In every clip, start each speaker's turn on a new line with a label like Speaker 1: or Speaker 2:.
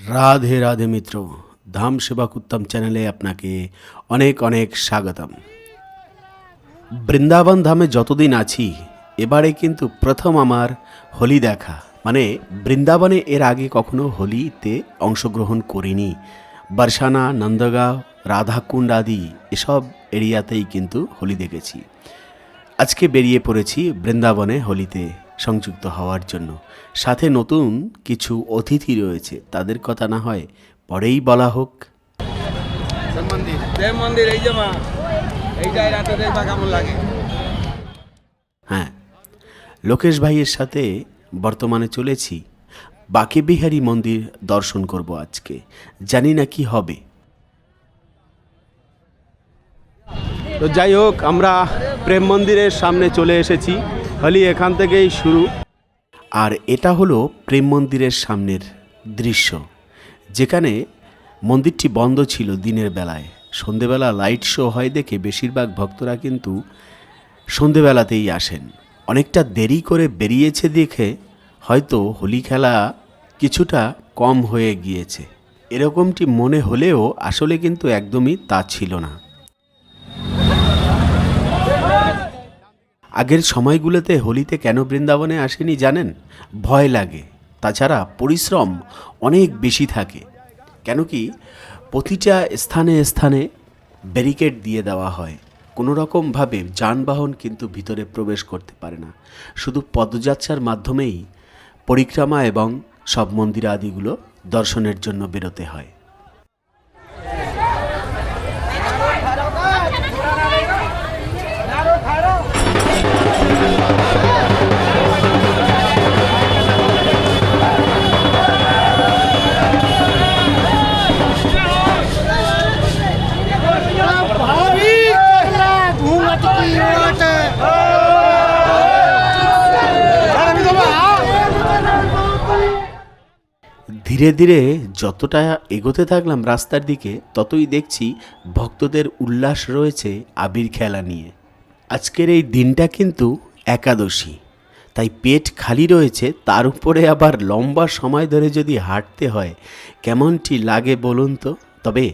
Speaker 1: রাধে রাধে মিত্র, ধাম সেবা উত্তম চ্যানেলে আপনাকে অনেক অনেক স্বাগতম। বৃন্দাবন ধামে যতদিন আছি, এবারে কিন্তু প্রথম আমার হোলি দেখা। মানে বৃন্দাবনে এর আগে কখনো হোলিতে অংশগ্রহণ করিনি। বর্ষানা, নন্দগাঁও, রাধাকুণ্ড আদি এসব এরিয়াতেই কিন্তু হোলি দেখেছি। আজকে বেরিয়ে পড়েছি বৃন্দাবনে হোলিতে। সংযুক্ত হওয়ার জন্য। সাথে নতুন কিছু অতিথি রয়েছে তাদের কথা না হয় পরেই বলা হোক। হ্যাঁ লোকেশ ভাইয়ের সাথে বর্তমানে চলেছি। বাকে বিহারী মন্দির দর্শন করব আজকে। জানি না কি হবে। তো যাই হোক আমরা প্রেম মন্দিরের সামনে চলে এসেছি। হলি এখান থেকেই শুরু। আর এটা হলো প্রেম মন্দিরের সামনের দৃশ্য, যেখানে মন্দিরটি বন্ধ ছিল দিনের বেলায়। সন্ধেবেলা লাইট শো হয় দেখে বেশিরভাগ ভক্তরা কিন্তু সন্ধেবেলাতেই আসেন। অনেকটা দেরি করে বেরিয়েছে দেখে হয়তো হোলি খেলা কিছুটা কম হয়ে গিয়েছে। এরকমটি মনে হলেও আসলে কিন্তু একদমই তা ছিল না। আগের সময়গুলোতে হোলিতে কেন বৃন্দাবনে আসেনি জানেন? ভয় লাগে। তাছাড়া পরিশ্রম অনেক বেশি থাকে। কেন কি প্রতিটা স্থানে স্থানে ব্যারিকেড দিয়ে দেওয়া হয়। কোনো রকমভাবে যানবাহন কিন্তু ভিতরে প্রবেশ করতে পারে না। শুধু পদযাত্রার মাধ্যমেই পরিক্রমা এবং সব মন্দির আদিগুলো দর্শনের জন্য বেরোতে হয়। ধীরে ধীরে যতটা এগোতে থাকলাম রাস্তার দিকে, ততই দেখছি ভক্তদের উল্লাস রয়েছে আবির খেলা নিয়ে। আজকের এই দিনটা কিন্তু একাদশী। তাই পেট খালি রয়েছে, তার উপরে আবার লম্বা সময় ধরে যদি হাঁটতে হয়, কেমনটি লাগে বলুন তো? তবে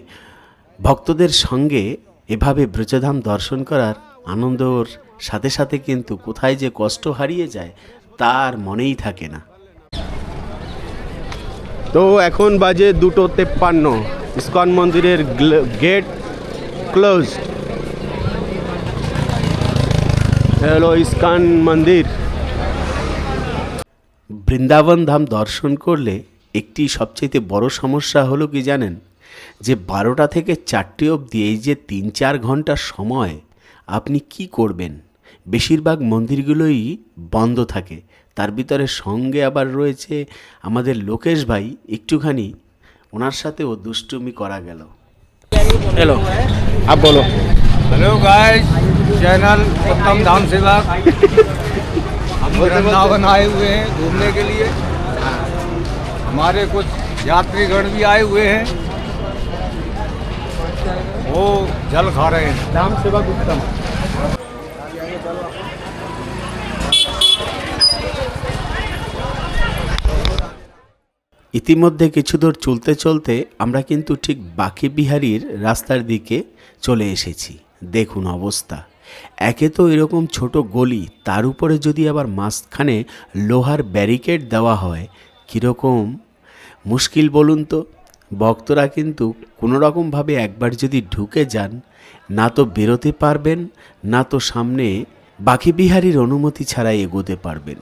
Speaker 1: ভক্তদের সঙ্গে এভাবে ব্রজধাম দর্শন করার আনন্দর সাথে সাথে কিন্তু কোথায় যে কষ্ট হারিয়ে যায়, তার মনেই থাকে না। তো এখন বাজে দুটো তেপ্পান্ন। ইস্কন মন্দিরের গেট ক্লোজ হ্যালো, ইস্কন মন্দির। বৃন্দাবন ধাম দর্শন করলে একটি সবচেয়ে বড় সমস্যা হলো কি জানেন? যে বারোটা থেকে চারটে অবধি এই যে তিন চার ঘণ্টা সময়, আপনি কি করবেন? বেশিরভাগ মন্দিরগুলোই বন্ধ থাকে। তার ভিতরে সঙ্গে আবার রয়েছে আমাদের লোকেশ ভাই একটুখানি ওনার সাথেও দুষ্টুমি করা গেল
Speaker 2: हेलो आप बोलो हेलो गाइस चैनल उत्तम धाम सेवा हम वृंदावन आए हुए हैं घूमने के लिए हमारे कुछ यात्रीगण भी आए हुए हैं वो जल खा रहे हैं धाम सेवा उत्तम
Speaker 1: ইতিমধ্যে কিছু দূর চলতে চলতে আমরা কিন্তু ঠিক বাকি বিহারীর রাস্তার দিকে চলে এসেছি। দেখুন অবস্থা। একে তো এরকম ছোট গলি, তার উপরে যদি আবার মাঝখানে লোহার ব্যারিকেড দেওয়া হয়, কীরকম? মুশকিল বলুন তো। ভক্তরা কিন্তু কোনো রকমভাবে একবার যদি ঢুকে যান, না তো বেরোতে পারবেন, না তো সামনে বাকি বিহারীর অনুমতি ছাড়াই এগোতে পারবেন।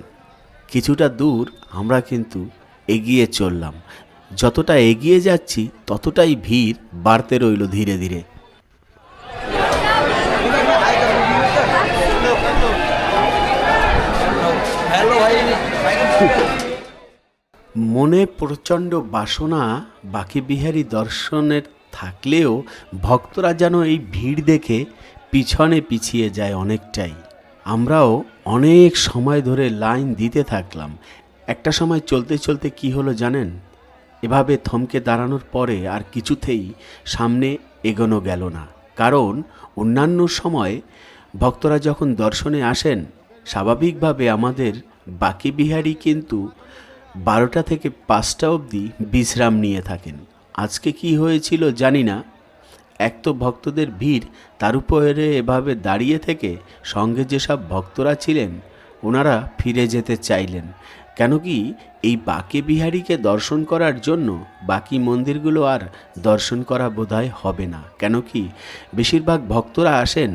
Speaker 1: কিছুটা দূর আমরা কিন্তু এগিয়ে চললাম। যতটা এগিয়ে যাচ্ছি, ততটাই ভিড় বাড়তে রইল ধীরে ধীরে। মনে প্রচণ্ড বাসনা বাকি বিহারী দর্শনের থাকলেও ভক্তরা যেন এই ভিড় দেখে পিছনে পিছিয়ে যায় অনেকটাই। আমরাও অনেক সময় ধরে লাইন দিতে থাকলাম একটা সময় চলতে চলতে কি হলো জানেন? এভাবে থমকে দাঁড়ানোর পরে আর কিছুতেই সামনে এগোনো গেল না। কারণ অন্যান্য সময় ভক্তরা যখন দর্শনে আসেন, স্বাভাবিকভাবে আমাদের বাকি বিহারি কিন্তু বারোটা থেকে পাঁচটা অবধি বিশ্রাম নিয়ে থাকেন। আজকে কি হয়েছিল জানি না। এক তো ভক্তদের ভিড়, তার উপরে এভাবে দাঁড়িয়ে থেকে সঙ্গে যেসব ভক্তরা ছিলেন, ওনারা ফিরে যেতে চাইলেন। কেন কি এই বাকে বিহারীকে দর্শন করার জন্য বাকি মন্দিরগুলো আর দর্শন করা বোধহয় হবে না। কেন কি বেশিরভাগ ভক্তরা আসেন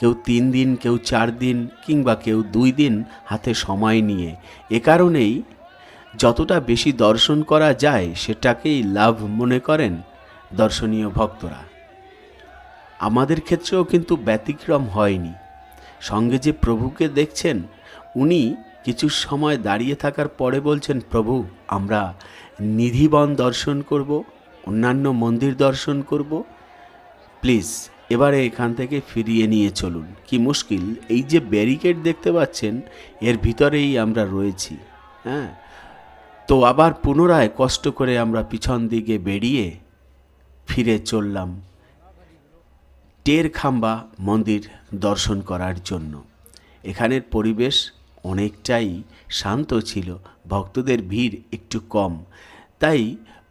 Speaker 1: কেউ তিন দিন, কেউ চার দিন কিংবা কেউ দুই দিন হাতে সময় নিয়ে। এ কারণেই যতটা বেশি দর্শন করা যায় সেটাকেই লাভ মনে করেন দর্শনীয় ভক্তরা। আমাদের ক্ষেত্রেও কিন্তু ব্যতিক্রম হয়নি। সঙ্গে যে প্রভুকে দেখছেন, উনি কিছু সময় দাঁড়িয়ে থাকার পরে বলছেন, প্রভু, আমরা নিধিবন দর্শন করব, অন্যান্য মন্দির দর্শন করব। প্লিজ, এবারে এখান থেকে ফিরিয়ে নিয়ে চলুন। কি মুশকিল, এই যে ব্যারিকেড দেখতে পাচ্ছেন, এর ভিতরেই আমরা রয়েছি হ্যাঁ? তো আবার পুনরায় কষ্ট করে আমরা পিছন দিকে বেরিয়ে ফিরে চললাম টের খাম্বা মন্দির দর্শন করার জন্য। এখানের পরিবেশ অনেকটাই শান্ত ছিল ভক্তদের ভিড় একটু কম তাই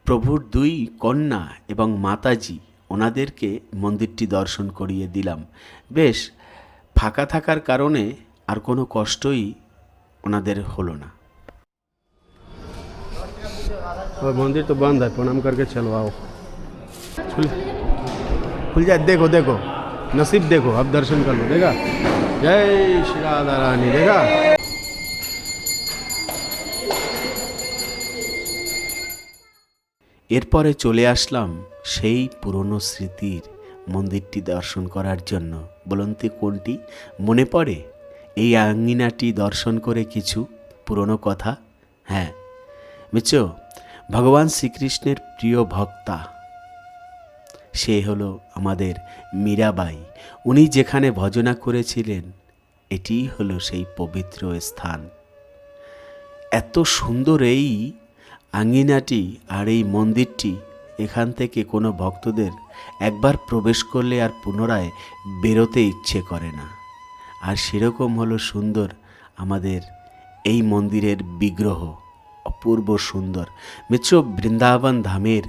Speaker 1: প্রভুর দুই কন্যা এবং মাতাজি ওনাদেরকে মন্দিরটি দর্শন করিয়ে দিলাম বেশ ফাঁকা থাকার কারণে আর কোনো কষ্টই ওনাদের হলো না
Speaker 3: और मंदिर तो बंद है प्रणाम करके चलो आओ खुल खुल जाए देखो देखो नसीब देखो अब दर्शन कर लो देखा जय श्री राधा रानी देखा
Speaker 1: এরপরে চলে আসলাম সেই পুরনো স্মৃতির মন্দিরটি দর্শন করার জন্য। বলুন তো কোনটি? মনে পড়ে? এই আঙ্গিনাটি দর্শন করে কিছু পুরনো কথা? হ্যাঁ। বুঝছ ভগবান শ্রীকৃষ্ণের প্রিয় ভক্তা, সে হলো আমাদের মীরাবাই। উনি যেখানে ভজনা করেছিলেন, এটিই হলো সেই পবিত্র স্থান। এত সুন্দর এই আঙ্গিনাটি আর এই মন্দিরটি এখান থেকে কোনো ভক্তদের একবার প্রবেশ করলে আর পুনরায় বেরোতে ইচ্ছে করে না। আর সেরকম হলো সুন্দর আমাদের এই মন্দিরের বিগ্রহ, অপূর্ব সুন্দর। মিত্র বৃন্দাবন ধামের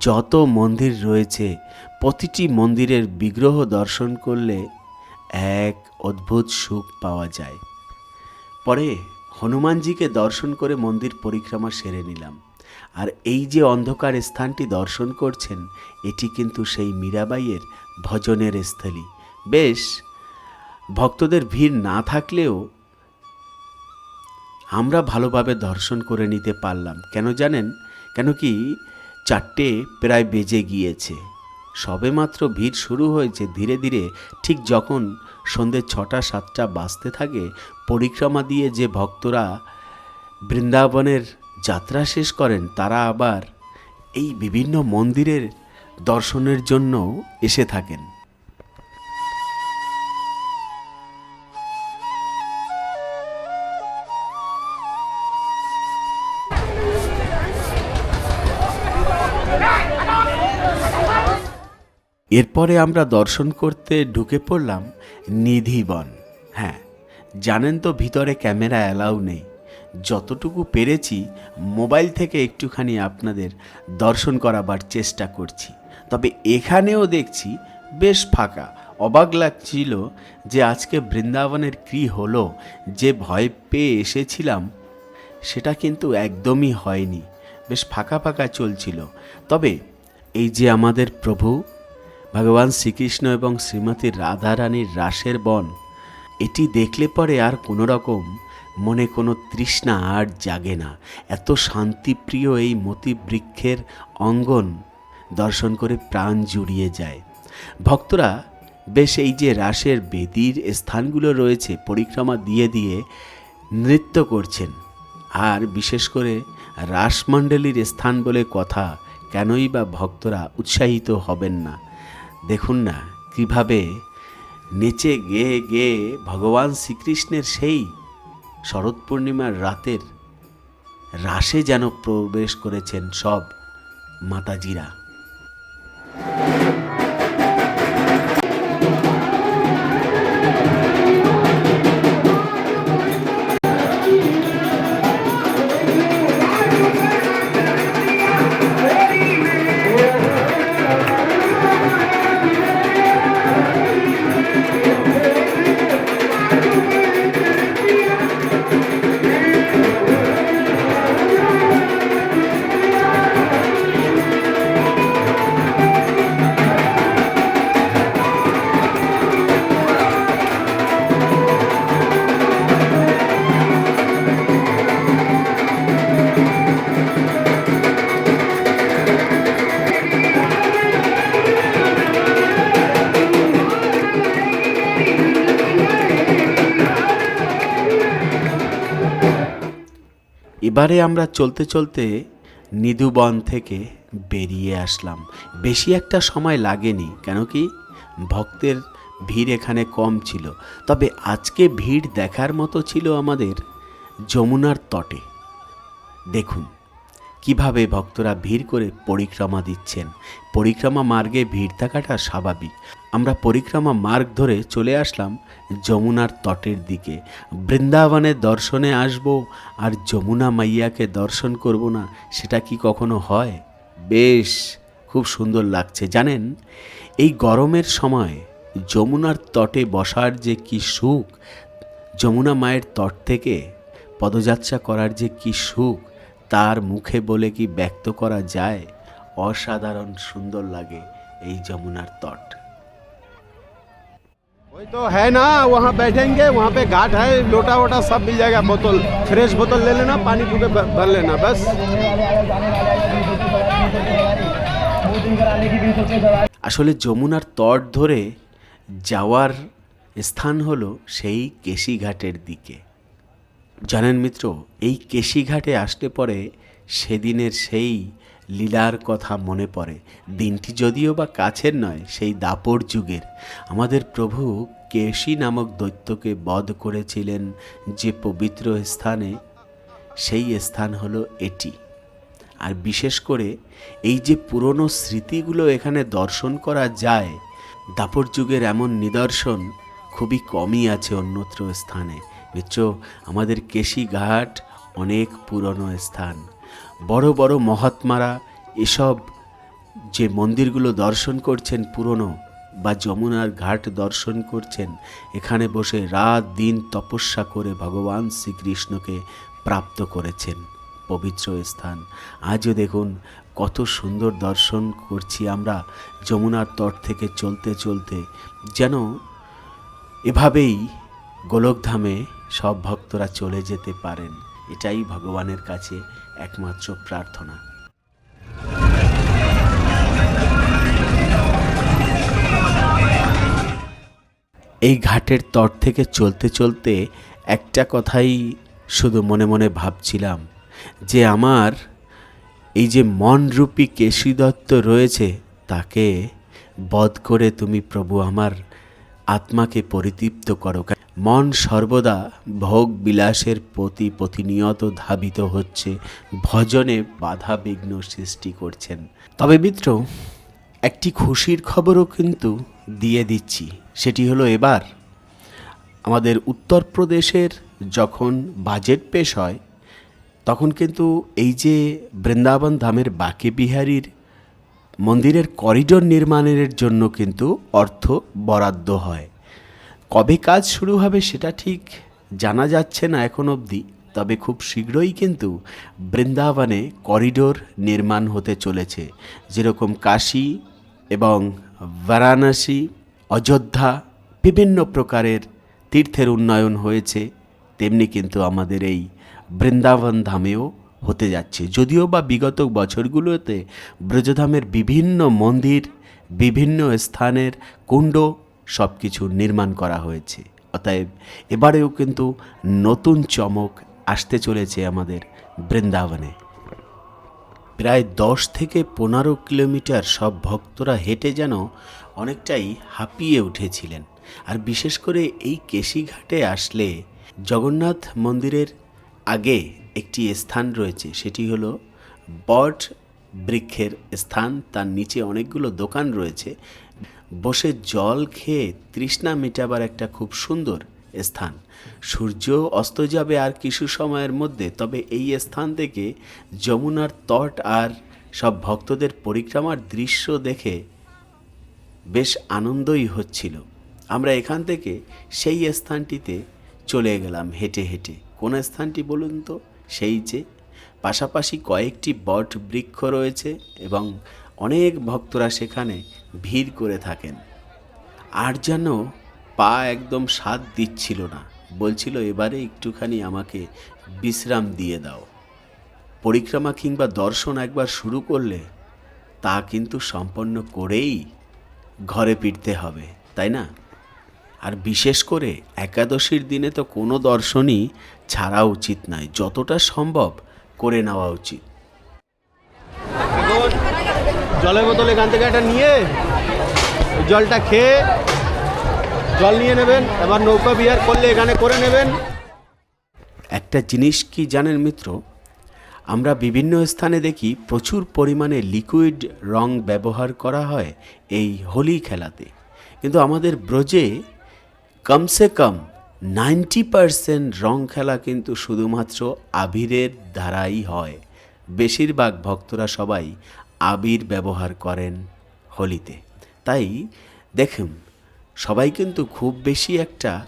Speaker 1: যত মন্দির রয়েছে, প্রতিটি মন্দিরের বিগ্রহ দর্শন করলে এক অদ্ভুত সুখ পাওয়া যায়। পরে হনুমানজিকে দর্শন করে মন্দির পরিক্রমা সেরে নিলাম। আর এই যে অন্ধকার স্থানটি দর্শন করছেন, এটি কিন্তু সেই মীরাবাইয়ের ভজনের স্থলী। বেশ, ভক্তদের ভিড় না থাকলেও আমরা ভালোভাবে দর্শন করে নিতে পারলাম। কেন জানেন? কেন কি চারটে প্রায় বেজে গিয়েছে। সবেমাত্র ভিড় শুরু হয়েছে, ধীরে ধীরে ঠিক যখন সন্ধ্যে ছটা, সাতটা বাজতে থাকে, পরিক্রমা দিয়ে যে ভক্তরা বৃন্দাবনের যাত্রা শেষ করেন, তারা আবার এই বিভিন্ন মন্দিরের দর্শনের জন্য এসে থাকেন। এরপরে আমরা দর্শন করতে ঢুকে পড়লাম নিধিবন। হ্যাঁ জানেন তো ভিতরে ক্যামেরা অ্যালাউ নেই। যতটুকু পেরেছি, মোবাইল থেকে একটুখানি আপনাদের দর্শন করাবার চেষ্টা করছি। তবে এখানেও দেখছি বেশ ফাঁকা। অবাক লাগছিল যে আজকে বৃন্দাবনের কী হলো, যে ভয় পেয়ে এসেছিলাম, সেটা কিন্তু একদমই হয়নি। বেশ ফাঁকা ফাঁকা চলছিল। তবে এই যে আমাদের প্রভু, ভগবান শ্রীকৃষ্ণ এবং শ্রীমতী রাধারানীর রাসের বন, এটি দেখলে পরে আর কোনো রকম মনে কোনো তৃষ্ণা আর জাগে না। এত শান্তিপ্রিয় এই মতি বৃক্ষের অঙ্গন দর্শন করে প্রাণ জুড়িয়ে যায়। ভক্তরা, বেশ, এই যে রাসের বেদির স্থানগুলো রয়েছে, পরিক্রমা দিয়ে দিয়ে নৃত্য করছেন। আর বিশেষ করে রাসমণ্ডলীর স্থান বলে কথা, কেনই বা ভক্তরা উৎসাহিত হবেন না? দেখুন না, কীভাবে নেচে গেয়ে গেয়ে ভগবান শ্রীকৃষ্ণের সেই শরৎ পূর্ণিমার রাতের রাসে যেন প্রবেশ করেছেন সব মাতাজিরা। এবারে আমরা চলতে চলতে নিধুবন থেকে বেরিয়ে আসলাম। বেশি একটা সময় লাগেনি, কেন কি? ভক্তের ভিড় এখানে কম ছিল। তবে আজকে ভিড় দেখার মতো ছিল আমাদের যমুনার তটে। দেখুন। কীভাবে ভক্তরা ভিড় করে পরিক্রমা দিচ্ছেন? পরিক্রমা মার্গে ভিড় থাকাটা স্বাভাবিক। আমরা পরিক্রমা মার্গ ধরে চলে আসলাম যমুনার তটের দিকে। বৃন্দাবনের দর্শনে আসব আর যমুনা মাইয়াকে দর্শন করব না, সেটা কি কখনো হয়? বেশ, খুব সুন্দর লাগছে, জানেন? এই গরমের সময় যমুনার তটে বসার যে কি সুখ, যমুনা মায়ের তট থেকে পদযাত্রা করার যে কি সুখ তার মুখে বলে কি ব্যক্ত করা যায় অসাধারণ সুন্দর লাগে এই যমুনার তট
Speaker 3: वही तो है ना वहाँ बैठेंगे वहाँ पे घाट है लोटा वोटा सब मिल जाएगा बोतल फ्रेश बोतल ले लेना पानी पी के भर भर लेना बस
Speaker 1: আসলে যমুনার তট ধরে যাওয়ার স্থান হলো সেই কেশিঘাটের দিকে জানেন মিত্র, এই কেশিঘাটে আসতে পরে সেদিনের সেই লীলার কথা মনে পড়ে। দিনটি যদিও বা কাছের নয়, সেই দাপর যুগের। আমাদের প্রভু কেশি নামক দৈত্যকে বধ করেছিলেন যে পবিত্র স্থানে, সেই স্থান হলো এটি। আর বিশেষ করে এই যে পুরনো স্মৃতিগুলো এখানে দর্শন করা যায়, দাপর যুগের এমন নিদর্শন খুবই কমই আছে অন্যত্র স্থানে। মিত্র আমাদের কেশি ঘাট অনেক পুরনো স্থান। বড় বড় মহাত্মারা এসব যে মন্দিরগুলো দর্শন করছেন পুরনো বা যমুনার ঘাট দর্শন করছেন, এখানে বসে রাত দিন তপস্যা করে ভগবান শ্রীকৃষ্ণকে প্রাপ্ত করেছেন পবিত্র স্থান। আজও দেখুন কত সুন্দর দর্শন করছি আমরা যমুনার তট থেকে চলতে চলতে। যেন এভাবেই গোলকধামে সব ভক্তরা চলে যেতে পারেন। এটাই ভগবানের কাছে একমাত্র প্রার্থনা। এই ঘাটের তট থেকে চলতে চলতে একটা কথাই শুধু মনে মনে ভাবছিলাম, যে আমার এই যে মনরূপী কেশী দত্ত রয়েছে, তাকে বধ করে তুমি প্রভু আমার আত্মাকে পরিতৃপ্ত করো। মন সর্বদা ভোগ বিলাসের প্রতি প্রতিনিয়ত ধাবিত হচ্ছে, ভজনে বাধা বিঘ্ন সৃষ্টি করছেন। তবে মিত্র, একটি খুশির খবরও কিন্তু দিয়ে দিচ্ছি। সেটি হলো এবার, আমাদের উত্তরপ্রদেশের যখন বাজেট পেশ হয়, তখন কিন্তু এই যে বৃন্দাবন ধামের বাকে বিহারীর মন্দিরের করিডোর নির্মাণের জন্য কিন্তু অর্থ বরাদ্দ হয়। কবে কাজ শুরু হবে সেটা ঠিক জানা যাচ্ছে না এখন অবধি, তবে খুব শীঘ্রই কিন্তু বৃন্দাবনে করিডোর নির্মাণ হতে চলেছে, যেরকম কাশী এবং বারাণসী, অযোধ্যা বিভিন্ন প্রকারের তীর্থের উন্নয়ন হয়েছে, তেমনি কিন্তু আমাদের এই বৃন্দাবন ধামেও হতে যাচ্ছে। যদিও বা বিগত বছরগুলোতে ব্রজধামের বিভিন্ন মন্দির, বিভিন্ন স্থানের কুণ্ড সব কিছু নির্মাণ করা হয়েছে। অতএব এবারেও কিন্তু নতুন চমক আসতে চলেছে আমাদের বৃন্দাবনে। প্রায় দশ থেকে পনেরো কিলোমিটার সব ভক্তরা হেঁটে যেন অনেকটাই হাঁপিয়ে উঠেছিলেন। আর বিশেষ করে এই কেশিঘাটে আসলে জগন্নাথ মন্দিরের আগে একটি স্থান রয়েছে, সেটি হলো বট বৃক্ষের স্থান। তার নিচে অনেকগুলো দোকান রয়েছে। বসে জল খেয়ে তৃষ্ণা মেটাবার একটা খুব সুন্দর স্থান। সূর্য অস্ত যাবে আর কিছু সময়ের মধ্যে, তবে এই স্থান থেকে যমুনার তট আর সব ভক্তদের পরিক্রমার দৃশ্য দেখে বেশ আনন্দই হচ্ছিল। আমরা এখান থেকে সেই স্থানটিতে চলে গেলাম হেঁটে হেঁটে। কোন স্থানটি বলুন তো? সেই যে। পাশাপাশি কয়েকটি বট বৃক্ষ রয়েছে এবং অনেক ভক্তরা সেখানে ভিড় করে থাকেন। আর যেন পা একদম স্বাদ দিচ্ছিল না। বলছিল, এবারে একটুখানি আমাকে বিশ্রাম দিয়ে দাও। পরিক্রমা কিংবা দর্শন একবার শুরু করলে তা কিন্তু সম্পন্ন করেই ঘরে ফিরতে হবে, তাই না? আর বিশেষ করে একাদশীর দিনে তো কোনো দর্শনই ছাড়া উচিত নয়। যতটা সম্ভব করে নেওয়া উচিত।
Speaker 3: জলের বোতল এখান থেকে একটা নিয়ে, জলটা খেয়ে জল নিয়ে নেবেন। এবার নৌকা বিহার করলে এখানে করে নেবেন।
Speaker 1: একটা জিনিস কি জানেন মিত্র? আমরা বিভিন্ন স্থানে দেখি প্রচুর পরিমাণে লিকুইড রং ব্যবহার করা হয় এই হোলি খেলাতে। কিন্তু আমাদের ব্রজে কমসে কম নাইনটি পারসেন্ট রং খেলা কিন্তু শুধুমাত্র আবিরের দ্বারাই হয়। বেশিরভাগ ভক্তরা সবাই আবির ব্যবহার করেন হোলিতে। তাই দেখুন, সবাই কিন্তু খুব বেশি একটা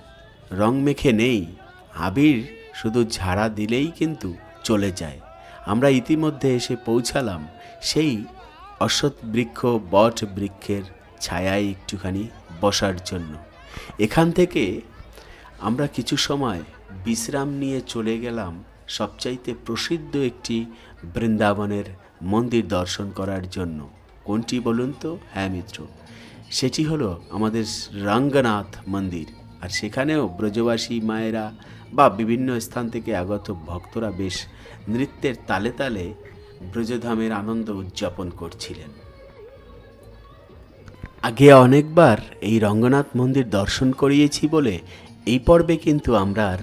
Speaker 1: রং মেখে নেই। আবির শুধু ঝাড়া দিলেই কিন্তু চলে যায়। আমরা ইতিমধ্যে এসে পৌঁছালাম সেই অশ্বৎ বৃক্ষ, বট বৃক্ষের ছায়ায় একটুখানি বসার জন্য। এখান থেকে আমরা কিছু সময় বিশ্রাম নিয়ে চলে গেলাম সবচাইতে প্রসিদ্ধ একটি বৃন্দাবনের মন্দির দর্শন করার জন্য। কোনটি বলুন তো? হ্যাঁ মিত্র। সেটি হলো আমাদের রঙ্গনাথ মন্দির। আর সেখানেও ব্রজবাসী মায়েরা বা বিভিন্ন স্থান থেকে আগত ভক্তরা বেশ নৃত্যের তালে তালে ব্রজধামের আনন্দ উদযাপন করছিলেন। আগে অনেকবার এই রঙ্গনাথ মন্দির দর্শন করিয়েছি বলে এই পর্বে কিন্তু আমরা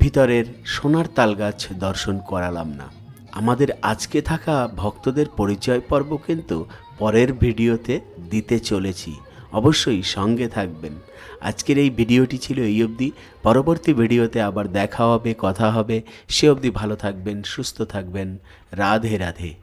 Speaker 1: ভিতরের সোনার তালগাছ দর্শন করালাম না। আমাদের আজকে থাকা ভক্তদের পরিচয় পর্ব কিন্তু পরের ভিডিওতে দিতে চলেছি। অবশ্যই সঙ্গে থাকবেন। আজকের এই ভিডিওটি ছিল এই অবধি। পরবর্তী ভিডিওতে আবার দেখা হবে, কথা হবে। সে অবধি ভালো থাকবেন, সুস্থ থাকবেন। রাধে রাধে।